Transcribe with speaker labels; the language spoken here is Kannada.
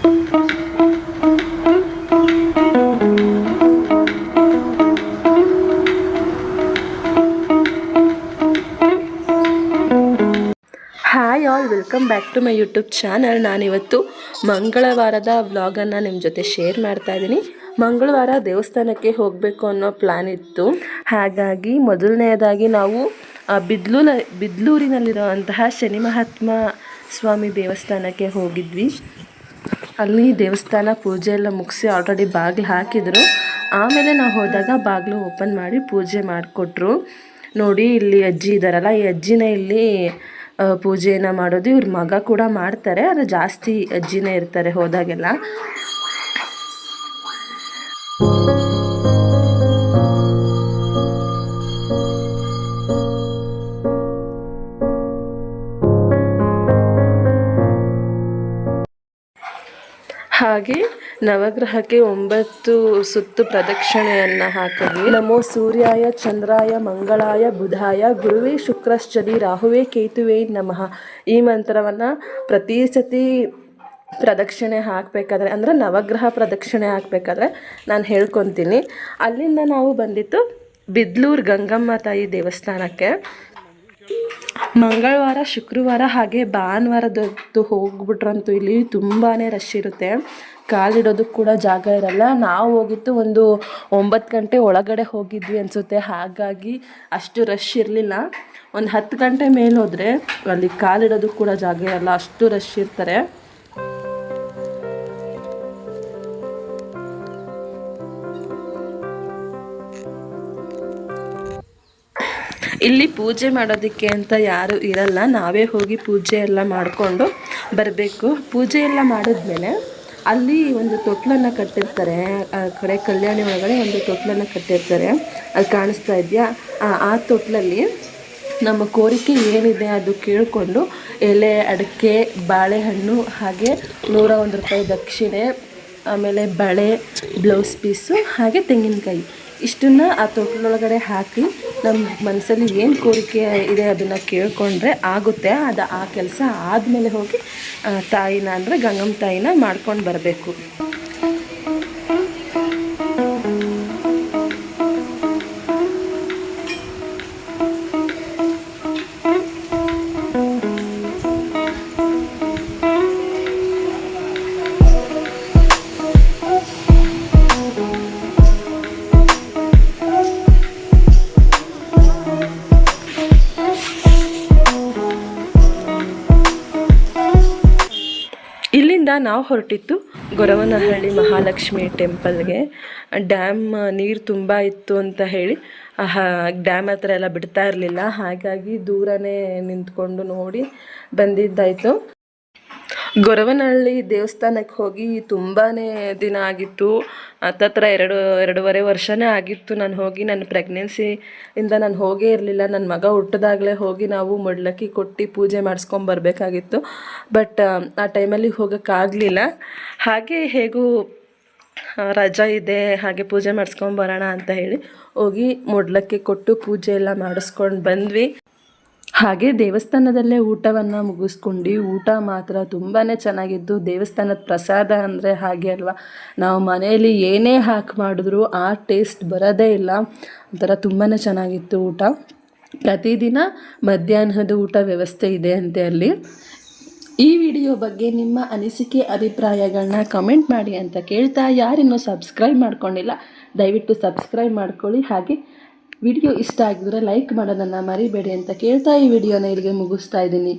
Speaker 1: Hi all welcome back to my YouTube channel ನಾನಿವತ್ತು ಮಂಗಳವಾರದ ವ್ಲಾಗನ್ನು ನಿಮ್ಮ ಜೊತೆ ಶೇರ್ ಮಾಡ್ತಾ ಇದ್ದೀನಿ. ಮಂಗಳವಾರ ದೇವಸ್ಥಾನಕ್ಕೆ ಹೋಗಬೇಕು ಅನ್ನೋ ಪ್ಲ್ಯಾನ್ ಇತ್ತು. ಹಾಗಾಗಿ ಮೊದಲನೆಯದಾಗಿ ನಾವು ಬಿದ್ಲೂನ ಬಿದ್ಲೂರಿನಲ್ಲಿರುವಂತಹ ಶನಿ ಮಹಾತ್ಮ ಸ್ವಾಮಿ ದೇವಸ್ಥಾನಕ್ಕೆ ಹೋಗಿದ್ವಿ. ಅಲ್ಲಿ ದೇವಸ್ಥಾನ ಪೂಜೆ ಎಲ್ಲ ಮುಗಿಸಿ ಆಲ್ರೆಡಿ ಬಾಗಿಲು ಹಾಕಿದ್ರು. ಆಮೇಲೆ ನಾವು ಹೋದಾಗ ಬಾಗಿಲು ಓಪನ್ ಮಾಡಿ ಪೂಜೆ ಮಾಡಿಕೊಟ್ರು. ನೋಡಿ, ಇಲ್ಲಿ ಅಜ್ಜಿ ಇದ್ದಾರಲ್ಲ ಈ ಅಜ್ಜಿನ ಇಲ್ಲಿ ಪೂಜೆನ ಮಾಡೋದು ಇವ್ರ ಮಗ ಕೂಡ ಮಾಡ್ತಾರೆ. ಆದರೆ ಜಾಸ್ತಿ ಅಜ್ಜಿನೇ ಇರ್ತಾರೆ ಹೋದಾಗೆಲ್ಲ. ಹಾಗೆ ನವಗ್ರಹಕ್ಕೆ ಒಂಬತ್ತು ಸುತ್ತು ಪ್ರದಕ್ಷಿಣೆಯನ್ನು ಹಾಕಿದ್ವಿ ನಮೋ ಸೂರ್ಯಾಯ, ಚಂದ್ರಾಯ, ಮಂಗಳಾಯ, ಬುಧಾಯ, ಗುರುವೇ ಶುಕ್ರಶ್ಚಲಿ ರಾಹುವೇ ಕೇತುವೇ ನಮಃ. ಈ ಮಂತ್ರವನ್ನು ಪ್ರತಿ ಸತಿ ಪ್ರದಕ್ಷಿಣೆ ಹಾಕಬೇಕಾದ್ರೆ, ಅಂದರೆ ನವಗ್ರಹ ಪ್ರದಕ್ಷಿಣೆ ಹಾಕಬೇಕಾದ್ರೆ ನಾನು ಹೇಳ್ಕೊತೀನಿ. ಅಲ್ಲಿಂದ ನಾವು ಬಂದಿತ್ತು ಬಿದ್ಲೂರು ಗಂಗಮ್ಮ ತಾಯಿ ದೇವಸ್ಥಾನಕ್ಕೆ. ಮಂಗಳವಾರ, ಶುಕ್ರವಾರ ಹಾಗೆ ಭಾನುವಾರದೊತ್ತು ಹೋಗ್ಬಿಟ್ರಂತೂ ಇಲ್ಲಿ ತುಂಬಾ ರಶ್ ಇರುತ್ತೆ. ಕಾಲಿಡೋದಕ್ಕೆ ಕೂಡ ಜಾಗ ಇರಲ್ಲ. ನಾವು ಹೋಗಿತ್ತು ಒಂದು ಒಂಬತ್ತು ಗಂಟೆ ಒಳಗಡೆ ಹೋಗಿದ್ವಿ ಅನಿಸುತ್ತೆ. ಹಾಗಾಗಿ ಅಷ್ಟು ರಶ್ ಇರಲಿಲ್ಲ. ಒಂದು ಹತ್ತು ಗಂಟೆ ಮೇಲೆ ಹೋದರೆ ಅಲ್ಲಿ ಕಾಲಿಡೋದಕ್ಕೆ ಕೂಡ ಜಾಗ ಇರಲ್ಲ. ಅಷ್ಟು ರಶ್ ಇರ್ತಾರೆ. ಇಲ್ಲಿ ಪೂಜೆ ಮಾಡೋದಕ್ಕೆ ಅಂತ ಯಾರು ಇರಲ್ಲ, ನಾವೇ ಹೋಗಿ ಪೂಜೆ ಎಲ್ಲ ಮಾಡಿಕೊಂಡು ಬರಬೇಕು. ಪೂಜೆ ಎಲ್ಲ ಮಾಡಿದ್ಮೇಲೆ ಅಲ್ಲಿ ಒಂದು ತೊಟ್ಲನ್ನು ಕಟ್ಟಿರ್ತಾರೆ. ಆ, ಕಡೆ ಕಲ್ಯಾಣಿ ಒಳಗಡೆ ಒಂದು ತೊಟ್ಲನ್ನು ಕಟ್ಟಿರ್ತಾರೆ. ಅಲ್ಲಿ ಕಾಣಿಸ್ತಾ ಇದೆಯಾ? ಆ ತೊಟ್ಲಲ್ಲಿ ನಮ್ಮ ಕೋರಿಕೆ ಏನಿದೆ ಅದು ಕೇಳಿಕೊಂಡು ಎಲೆ, ಅಡಿಕೆ, ಬಾಳೆಹಣ್ಣು ಹಾಗೆ ನೂರ ಒಂದು ರೂಪಾಯಿ ದಕ್ಷಿಣೆ, ಆಮೇಲೆ ಬಳೆ, ಬ್ಲೌಸ್ ಪೀಸು ಹಾಗೆ ತೆಂಗಿನಕಾಯಿ. ಇಷ್ಟನ್ನು ಆ ತೊಟ್ಲೊಳಗಡೆ ಹಾಕಿ ನಮ್ಮ ಮನಸ್ಸಲ್ಲಿ ಏನು ಕೋರಿಕೆ ಇದೆ ಅದನ್ನು ಕೇಳಿಕೊಂಡ್ರೆ ಆಗುತ್ತೆ. ಅದು ಆ ಕೆಲಸ ಆದಮೇಲೆ ಹೋಗಿ ತಾಯಿನ ಅಂದರೆ ಗಂಗಮ್ಮ ತಾಯಿನ ಮಾಡ್ಕೊಂಡು ಬರಬೇಕು. ನಾವು ಹೊರಟಿತ್ತು ಗೊರವನಹಳ್ಳಿ ಮಹಾಲಕ್ಷ್ಮಿ ಟೆಂಪಲ್ಗೆ. ಡ್ಯಾಮ್, ನೀರು ತುಂಬ ಇತ್ತು ಅಂತ ಹೇಳಿ ಡ್ಯಾಮ್ ಹತ್ರ ಎಲ್ಲ ಬಿಡ್ತಾ ಇರಲಿಲ್ಲ. ಹಾಗಾಗಿ ದೂರನೇ ನಿಂತ್ಕೊಂಡು ನೋಡಿ ಬಂದಿದ್ದಾಯಿತು. ಗೊರವನಹಳ್ಳಿ ದೇವಸ್ಥಾನಕ್ಕೆ ಹೋಗಿ ತುಂಬಾ ದಿನ ಆಗಿತ್ತು. ಹತ್ತತ್ರ ಎರಡು, ಎರಡೂವರೆ ವರ್ಷನೇ ಆಗಿತ್ತು ನಾನು ಹೋಗಿ. ನನ್ನ ಪ್ರೆಗ್ನೆನ್ಸಿಯಿಂದ ನಾನು ಹೋಗೇ ಇರಲಿಲ್ಲ. ನನ್ನ ಮಗ ಹುಟ್ಟಿದಾಗಲೇ ಹೋಗಿ ನಾವು ಮಡ್ಲಕ್ಕಿ ಕೊಟ್ಟು ಪೂಜೆ ಮಾಡಿಸ್ಕೊಂಬರ್ಬೇಕಾಗಿತ್ತು ಬಟ್ ಆ ಟೈಮಲ್ಲಿ ಹೋಗೋಕ್ಕಾಗಲಿಲ್ಲ ಹಾಗೆ ಹೇಗೂ ರಜಾ ಇದೆ, ಹಾಗೆ ಪೂಜೆ ಮಾಡಿಸ್ಕೊಂಬರೋಣ ಅಂತ ಹೇಳಿ ಹೋಗಿ ಮೊಡ್ಲಕ್ಕೆ ಕೊಟ್ಟು ಪೂಜೆ ಎಲ್ಲ ಮಾಡಿಸ್ಕೊಂಡು ಬಂದ್ವಿ. ಹಾಗೆ ದೇವಸ್ಥಾನದಲ್ಲೇ ಊಟವನ್ನು ಮುಗಿಸ್ಕೊಂಡು ಊಟ ಮಾತ್ರ ತುಂಬಾ ಚೆನ್ನಾಗಿದ್ದು. ದೇವಸ್ಥಾನದ ಪ್ರಸಾದ ಅಂದರೆ ಹಾಗೆ ಅಲ್ವಾ? ನಾವು ಮನೆಯಲ್ಲಿ ಏನೇ ಹಾಕಿ ಮಾಡಿದ್ರು ಆ ಟೇಸ್ಟ್ ಬರೋದೇ ಇಲ್ಲ. ಒಂಥರ ತುಂಬಾ ಚೆನ್ನಾಗಿತ್ತು ಊಟ. ಪ್ರತಿದಿನ ಮಧ್ಯಾಹ್ನದ ಊಟ ವ್ಯವಸ್ಥೆ ಇದೆ ಅಂತೆ ಅಲ್ಲಿ. ಈ ವಿಡಿಯೋ ಬಗ್ಗೆ ನಿಮ್ಮ ಅನಿಸಿಕೆ ಅಭಿಪ್ರಾಯಗಳನ್ನ ಕಮೆಂಟ್ ಮಾಡಿ ಅಂತ ಕೇಳ್ತಾ ಯಾರಿನ್ನೂ ಸಬ್ಸ್ಕ್ರೈಬ್ ಮಾಡ್ಕೊಂಡಿಲ್ಲ, ದಯವಿಟ್ಟು ಸಬ್ಸ್ಕ್ರೈಬ್ ಮಾಡ್ಕೊಳ್ಳಿ. ಹಾಗೆ ವಿಡಿಯೋ ಇಷ್ಟ ಆಗಿದ್ರೆ ಲೈಕ್ ಮಾಡೋದನ್ನು ಮರಿಬೇಡಿ ಅಂತ ಕೇಳ್ತಾ ಈ ವಿಡಿಯೋನ ಇಲ್ಲಿಗೆ ಮುಗಿಸ್ತಾ ಇದ್ದೀನಿ.